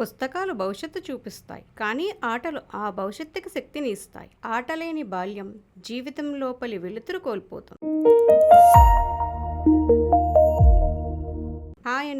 పుస్తకాలు భవిష్యత్తు చూపిస్తాయి. కానీ ఆటలు ఆ భవిష్యత్తుకి శక్తిని ఇస్తాయి. ఆటలేని బాల్యం జీవితం లోపలి వెలుతురు కోల్పోతుంది.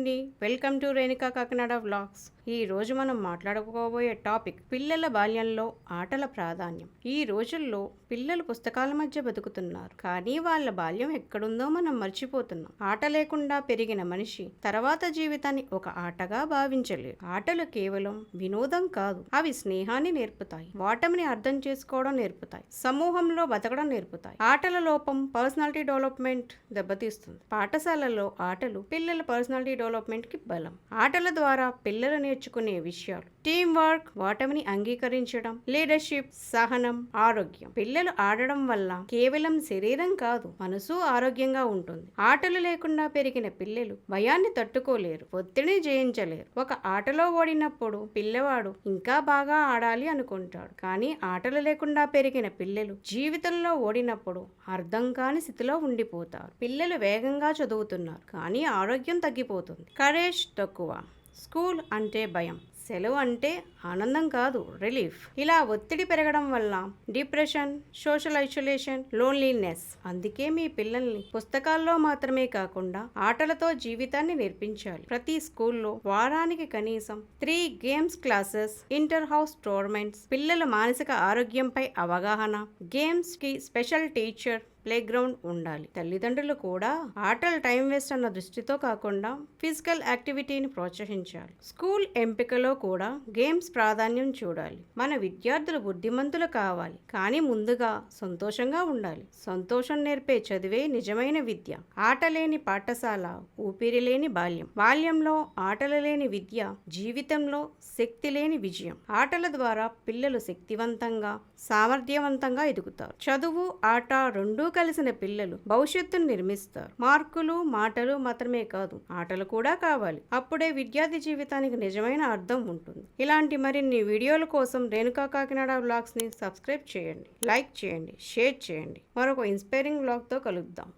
అండి. Welcome to Renuka Kakinada vlogs. ఈ రోజు మనం మాట్లాడుకోబోయే టాపిక్ పిల్లల బాల్యంలో ఆటల ప్రాధాన్యం. ఈ రోజుల్లో పిల్లలు పుస్తకాల మధ్య బతుకుతున్నారు. కానీ వాళ్ళ బాల్యం ఎక్కడుందో మనం మర్చిపోతున్నాం. ఆట లేకుండా పెరిగిన మనిషి తర్వాత జీవితాన్ని ఒక ఆటగా భావించలేడు. ఆటలు కేవలం వినోదం కాదు అవి స్నేహాన్ని నేర్పుతాయి వాటమిని అర్థం చేసుకోవడం నేర్పుతాయి సమూహంలో బతకడం నేర్పుతాయి. ఆటల లోపం పర్సనాలిటీ డెవలప్మెంట్ దెబ్బతీస్తుంది. పాఠశాలలో ఆటలు పిల్లల పర్సనాలిటీ డెవలప్ డెవలప్మెంట్కి బలం. ఆటల ద్వారా పిల్లలు నేర్చుకునే విషయాలు. టీం వర్క్ వాటమిని అంగీకరించడం లీడర్షిప్ సహనం ఆరోగ్యం. పిల్లలు ఆడడం వల్ల కేవలం శరీరం కాదు మనసు ఆరోగ్యంగా ఉంటుంది. ఆటలు లేకుండా పెరిగిన పిల్లలు భయాన్ని తట్టుకోలేరు ఒత్తిడిని జయించలేరు. ఒక ఆటలో ఓడినప్పుడు పిల్లవాడు ఇంకా బాగా ఆడాలి అనుకుంటాడు. కానీ ఆటలు లేకుండా పెరిగిన పిల్లలు జీవితంలో ఓడినప్పుడు అర్థం కాని స్థితిలో ఉండిపోతారు. పిల్లలు వేగంగా చదువుతున్నారు కానీ ఆరోగ్యం తగ్గిపోతుంది. కరేజ్ తక్కువ. స్కూల్ అంటే భయం సెలవు అంటే ఆనందం కాదు రిలీఫ్. ఇలా ఒత్తిడి పెరగడం వల్ల డిప్రెషన్ సోషల్ ఐసోలేషన్ లోన్లీనెస్ అందుకే మీ పిల్లల్ని పుస్తకాల్లో మాత్రమే కాకుండా ఆటలతో జీవితాన్ని నేర్పించాలి. ప్రతి స్కూల్లో వారానికి కనీసం three games classes inter house tournaments పిల్లల మానసిక ఆరోగ్యంపై అవగాహన గేమ్స్కి స్పెషల్ టీచర్ ప్లే గ్రౌండ్ ఉండాలి. తల్లిదండ్రులు కూడా ఆటలు టైం వేస్ట్ అన్న దృష్టితో కాకుండా ఫిజికల్ యాక్టివిటీని ప్రోత్సహించాలి. స్కూల్ ఎంపికలో కూడా గేమ్స్ ప్రాధాన్యం చూడాలి. మన విద్యార్థులు బుద్ధిమంతులు కావాలి. కానీ ముందుగా సంతోషంగా ఉండాలి. సంతోషం నేర్పే చదివే నిజమైన విద్య. ఆటలేని పాఠశాల ఊపిరి లేని బాల్యం. బాల్యంలో ఆటలు లేని విద్య జీవితంలో శక్తి లేని విజయం. ఆటల ద్వారా పిల్లలు శక్తివంతంగా సామర్థ్యవంతంగా ఎదుగుతారు. చదువు ఆట రెండూ కలిసిన పిల్లలు భవిష్యత్తును నిర్మిస్తారు. మార్కులు మాటలు మాత్రమే కాదు ఆటలు కూడా కావాలి. అప్పుడే విద్యార్థి జీవితానికి నిజమైన అర్థం ఉంటుంది. ఇలాంటి మరిన్ని వీడియోల కోసం రేణుకా కాకినాడ వ్లాగ్స్ని సబ్స్క్రైబ్ చేయండి లైక్ చేయండి షేర్ చేయండి. మరొక ఇన్స్పైరింగ్ వ్లాగ్తో కలుద్దాం.